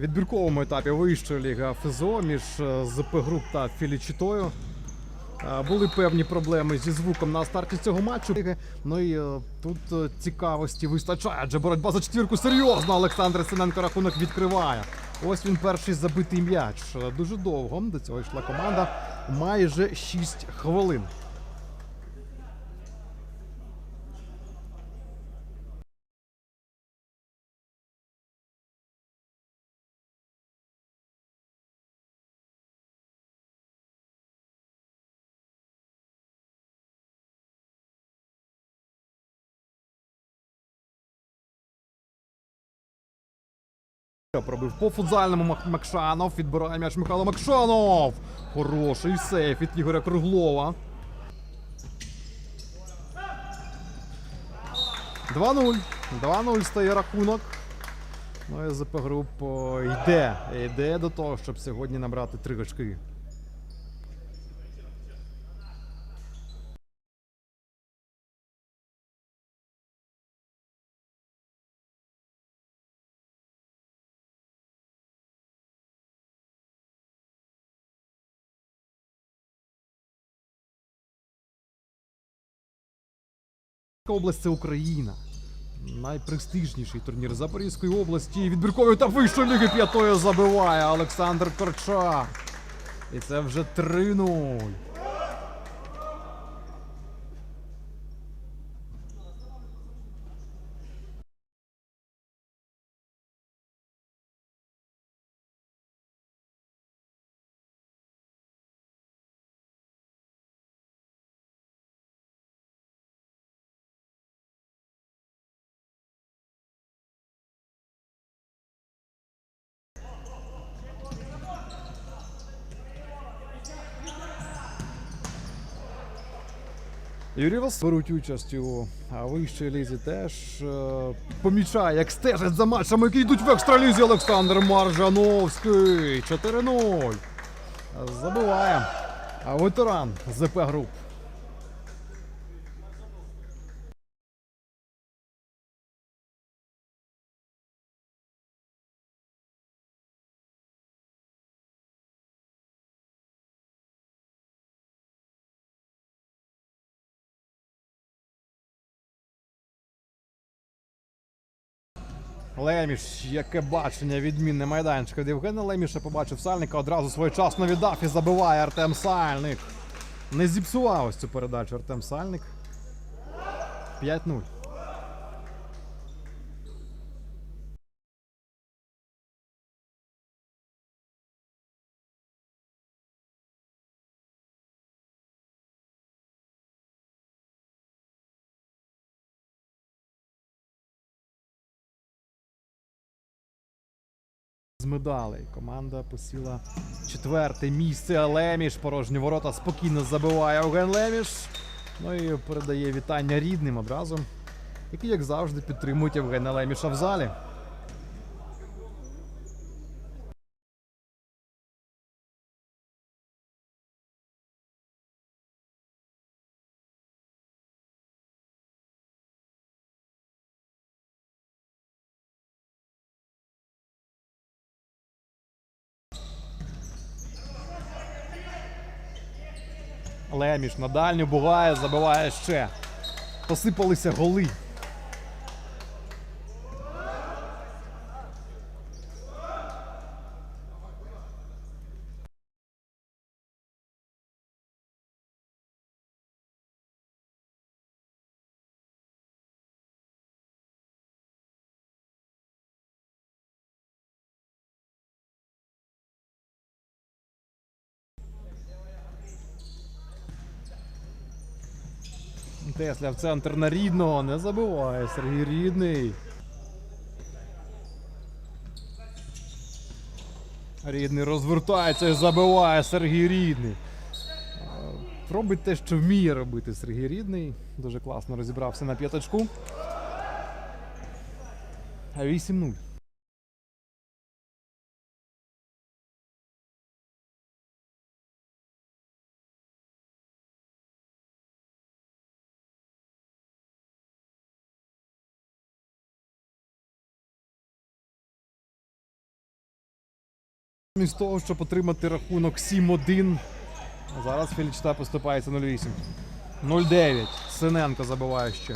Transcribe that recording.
відбірковому етапі вищої ліги ФЗО між е, ЗП Груп та Філічитою. Е, Були певні проблеми зі звуком на старті цього матчу. Ну і е, тут цікавості вистачає, адже боротьба за четвірку серйозно. Олександр Синенко рахунок відкриває. Ось він перший забитий м'яч. Дуже довго до цього йшла команда. Майже 6 хвилин. Пробив по футзальному Мак- Макшанов. Відбирає м'яч Михайло Макшанов. Хороший сейф від Ігоря Круглова. 2-0. 2-0 стає рахунок. Ну і ЗП груп йде. Йде до того, щоб сьогодні набрати три очки. Область це Україна. Найпрестижніший турнір Запорізької області. Відбірковий та вищої ліги п'ятою забиває Олександр Корчак. І це вже 3-0. Юрій Вас беруть участь у вищій лізі теж е, помічає, як стежать за матчами, які йдуть в екстралізі Олександр Маржановський. 4-0. Забуває ветеран ЗП груп. Леміш, яке бачення відмінне майданчика. Від Євгена Леміша побачив Сальника, одразу своєчасно віддав і забиває Артем Сальник. Не зіпсував ось цю передачу Артем Сальник. 5-0. З медалей. Команда посіла четверте місце. Леміш порожні ворота спокійно забиває Оген Леміш. Ну і передає вітання рідним одразу, які, як завжди, підтримують Євгена Леміша в залі. Леміш на дальню бугає, забиває ще. Посипалися голи. Тесля в центр на рідного не забиває Сергій Рідний. Рідний розвертається і забиває Сергій Рідний. Робить те, що вміє робити Сергій Рідний. Дуже класно розібрався на п'ятачку. 8-0. Вірогідність того, щоб отримати рахунок 7-1. А Зараз Філічта поступається 0-8. 0-9. Синенко забиває ще.